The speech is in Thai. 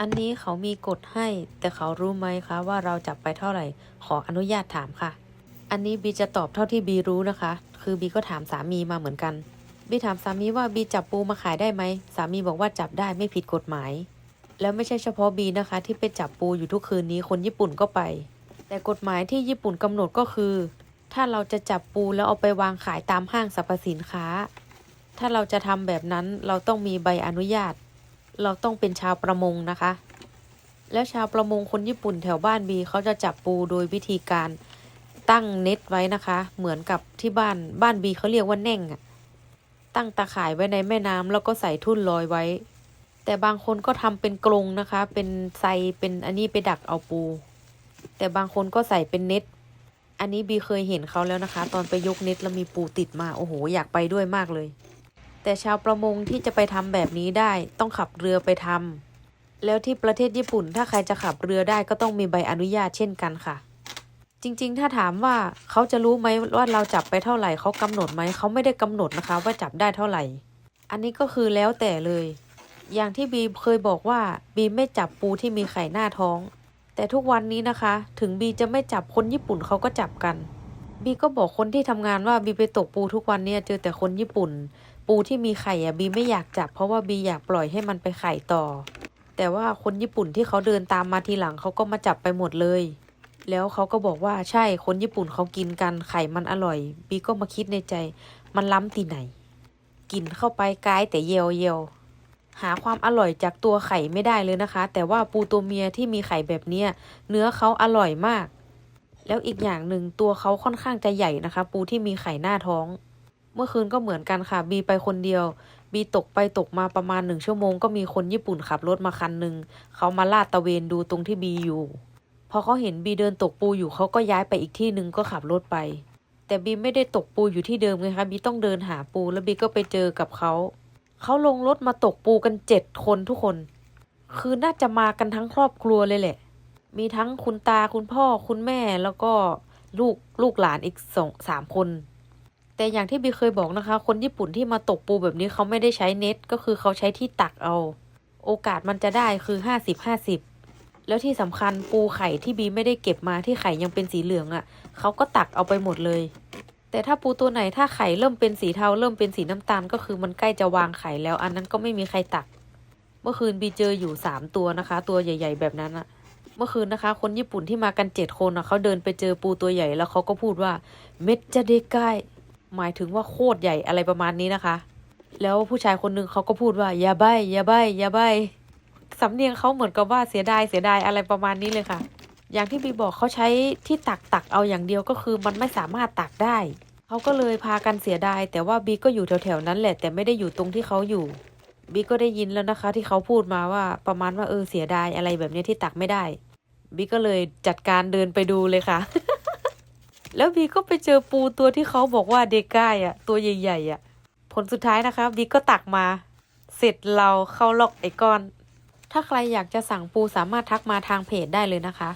อันนี้เขามีกฎให้ แต่เขารู้ไหมคะว่าเราจับไปเท่าไหร่ ขออนุญาตถามค่ะ อันนี้บีจะตอบเท่าที่บีรู้นะคะ คือบีก็ถามสามีมาเหมือนกัน บีถามสามีว่าบีจับปูมาขายได้ไหม สามีบอกว่าจับได้ไม่ผิดกฎหมาย แล้วไม่ใช่เฉพาะบีนะคะ ที่ไปจับปูอยู่ทุกคืนนี้คนญี่ปุ่นก็ไป แต่กฎหมายที่ญี่ปุ่นกำหนดก็คือ ถ้าเราจะจับปูแล้วเอาไปวางขายตามห้างสรรพสินค้า ถ้าเราจะทำแบบนั้นเราต้องมีใบอนุญาต เราต้องเป็นชาวประมงนะคะ แล้วชาวประมงคนญี่ปุ่นแถวบ้านบีเขาจะจับปูโดยวิธีการตั้งเน็ตไว้นะคะ เหมือนกับที่บ้านบ้านบีเขาเรียกว่าแน่งอะตั้งตาข่ายไว้ในแม่น้ำแล้วก็ใส่ทุ่นลอยไว้ แต่บางคนก็ทำเป็นกรงนะคะ เป็นไซเป็นอันนี้ไปดักเอาปู แต่บางคนก็ใส่เป็นเน็ตอันนี้บีเคยเห็นเขาแล้วนะคะ ตอนไปยกเน็ตแล้วมีปูติดมาโอ้โหอยากไปด้วยมากเลย แต่ชาวประมงที่จะไปทำแบบนี้ได้ต้องขับเรือไปทำแล้วที่ประเทศญี่ปุ่น ถ้าใครจะขับเรือได้ก็ต้องมีใบอนุญาตเช่นกันค่ะ จริงๆ ถ้าถามว่าเขาจะรู้ไหมว่าเราจับไปเท่าไหร่เขากำหนดไหมเขาไม่ได้กำหนดนะคะ ว่าจับได้เท่าไหร่ อันนี้ก็คือแล้วแต่เลย อย่างที่บีเคยบอกว่าบีไม่จับปูที่มีไข่หน้าท้อง แต่ทุกวันนี้นะคะ ถึงบีจะไม่จับคนญี่ปุ่นเขาก็จับกันบีก็บอกคนที่ทำงานว่าบีไปตกปูทุกวันเนี่ยเจอแต่คนญี่ปุ่น ปูที่มีไข่อะบีไม่อยากจับเพราะว่าบีอยากปล่อยให้มันไปไข่ต่อ แต่ว่าคนญี่ปุ่นที่เขาเดินตามมาทีหลังเขาก็มาจับไปหมดเลย แล้วเขาก็บอกว่าใช่คนญี่ปุ่นเขากินกันไข่มันอร่อย บีก็มาคิดในใจ มันล้ำตีไหน กินเข้าไปกายแต่เยวเยวหาความอร่อยจากตัวไข่ไม่ได้เลยนะคะ แต่ว่าปูตัวเมียที่มีไข่แบบเนี้ยเนื้อเขาอร่อยมาก แล้วอีกอย่างหนึ่งตัวเขาค่อนข้างจะใหญ่นะคะ ปูที่มีไข่หน้าท้อง เมื่อคืนก็เหมือนกันค่ะบีไปคนเดียวบีตกไปตกมาประมาณหนึ่งชั่วโมงก็มีคนญี่ปุ่นขับรถมาคันหนึ่งเขามาลาดตะเวนดูตรงที่บีอยู่ พอเขาเห็นบีเดินตกปูอยู่เขาก็ย้ายไปอีกที่หนึ่งก็ขับรถไป แต่บีไม่ได้ตกปูอยู่ที่เดิมไงคะบีต้องเดินหาปูแล้วบีก็ไปเจอกับเขาเขาลงรถมาตกปูกันเจ็ดคนทุกคน คือน่าจะมากันทั้งครอบครัวเลยแหละ มีทั้งคุณตาคุณพ่อคุณแม่แล้วก็ลูกลูกหลานอีกสองสามคน แต่อย่างที่บีเคยบอกนะคะ คนญี่ปุ่นที่มาตกปูแบบนี้เขาไม่ได้ใช้เน็ต ก็คือเขาใช้ที่ตักเอา โอกาสมันจะได้คือห้าสิบห้าสิบแล้วที่สำคัญปูไข่ที่บีไม่ได้เก็บมาที่ไข่ยังเป็นสีเหลืองอะ่ะเขาก็ตักเอาไปหมดเลย แต่ถ้าปูตัวไหนถ้าไข่เริ่มเป็นสีเทาเริ่มเป็นสีน้ำตาล ก็คือมันใกล้จะวางไข่แล้ว อันนั้นก็ไม่มีใครตัก เมื่อคืนบีเจออยู่สามตัวนะคะ ตัวใหญ่ ๆ แบบนั้นอะเมื่อคืนนะคะ คนญี่ปุ่นที่มากันเจ็ดคนอะเขาเดินไปเจอปูตัวใหญ่แล้วเขาก็พูดว่าเม็ดจะเด็กาย หมายถึงว่าโคตรใหญ่อะไรประมาณนี้นะคะ แล้วผู้ชายคนหนึงเขาก็พูดว่าอย่าใบอย่าใบอย่าใบสำเนียงเขาเหมือนกับว่าเสียดายเสียดายอะไรประมาณนี้เลยค่ะ อย่างที่บีบอกเขาใช้ที่ตักตักเอาอย่างเดียวก็คือมันไม่สามารถตักได้ เขาก็เลยพากันเสียดาย แต่ว่าบีก็อยู่แถวๆนั้นแหละ แต่ไม่ได้อยู่ตรงที่เขาอยู่บีก็ได้ยินแล้วนะคะ ที่เขาพูดมาว่าประมาณว่าเออเสียดายอะไรแบบนี้ที่ตักไม่ได้บีก็เลยจัดการเดินไปดูเลยค่ะ แล้วบีก็ไปเจอปูตัวที่เขาบอกว่าเดก้ายอะ ตัวใหญ่ๆอะ ผลสุดท้ายนะคะบีก็ตักมา เสร็จเราเข้าล็อกไอ้ก้อน ถ้าใครอยากจะสั่งปูสามารถทักมาทางเพจได้เลยนะคะ